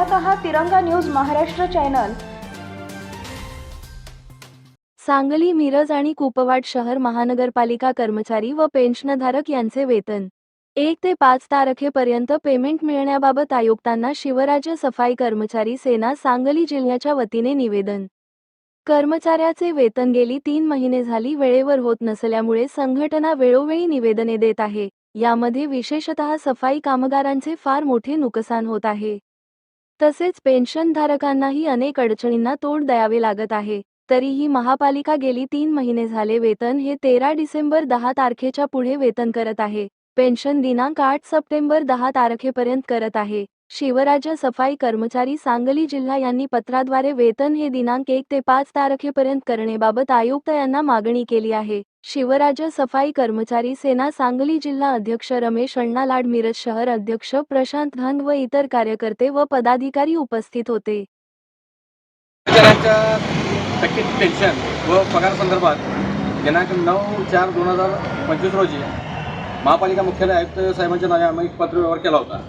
पाहत आहात Tiranga news Maharashtra channel. Sangli Miraj आणि कुपवाड शहर महानगरपालिका कर्मचारी व पेन्शनधारक यांचे वेतन. एक ते पाच तारखेपर्यंत पेमेंट मिळण्याबाबत आयुक्तांना शिवराज्य सफाई कर्मचारी सेना सांगली जिल्ह्याच्या वतीने निवेदन. कर्मचाऱ्याचे वेतन गेली तीन महिने झाली वेळेवर होत नसल्यामुळे संघटना वेळोवेळी निवेदने देत आहे. यामध्ये विशेषतः सफाई कामगारांचे फार मोठे नुकसान होत आहे. तसेच पेन्शनधारकांनाही अनेक अडचणींना तोंड द्यावे लागत आहे. तरीही महापालिका गेली तीन महिने झाले वेतन हे तेरा डिसेंबर दहा तारखेच्या पुढे वेतन करत आहे. पेन्शन दिनांक आठ सप्टेंबर दहा तारखेपर्यंत करत आहे. शिवराज्य सफाई कर्मचारी सांगली जिल्हा यांनी पत्राद्वारे वेतन हे दिनांक एक ते पाच तारखेपर्यंत करण्याबाबत आयुक्त यांना मागणी केली आहे. शिवराज्य सफाई कर्मचारी सेना सांगली जिल्हा अध्यक्ष रमेश अण्णा लाड मिरज शहर अध्यक्ष प्रशांत धंग व इतर कार्यकर्ते व पदाधिकारी उपस्थित होते. पेन्शन व पगार संदर्भात दिनांक नऊ चार दोन हजार पंचवीस रोजी महापालिका मुख्यालय आयुक्त साहेबांच्या नावे आम्ही पत्र व्यवहार केला होता.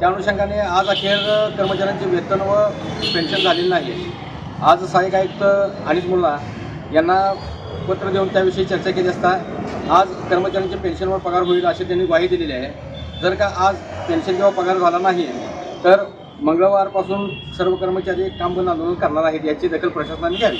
त्या अनुषंगाने आज अखेर कर्मचाऱ्यांचे वेतन व पेन्शन झालेले नाही आज सहाय्यक आयुक्त अनिस मुल्ला यांना पत्र देऊन त्याविषयी चर्चा केली असता आज कर्मचाऱ्यांचे पेन्शनवर पगार होईल अशी त्यांनी ग्वाही दिलेली आहे. जर का आज पेन्शन किंवा पगार झाला नाही तर मंगळवारपासून सर्व कर्मचारी काम बंद आंदोलन करणार आहेत याची दखल प्रशासनाने घ्यावी.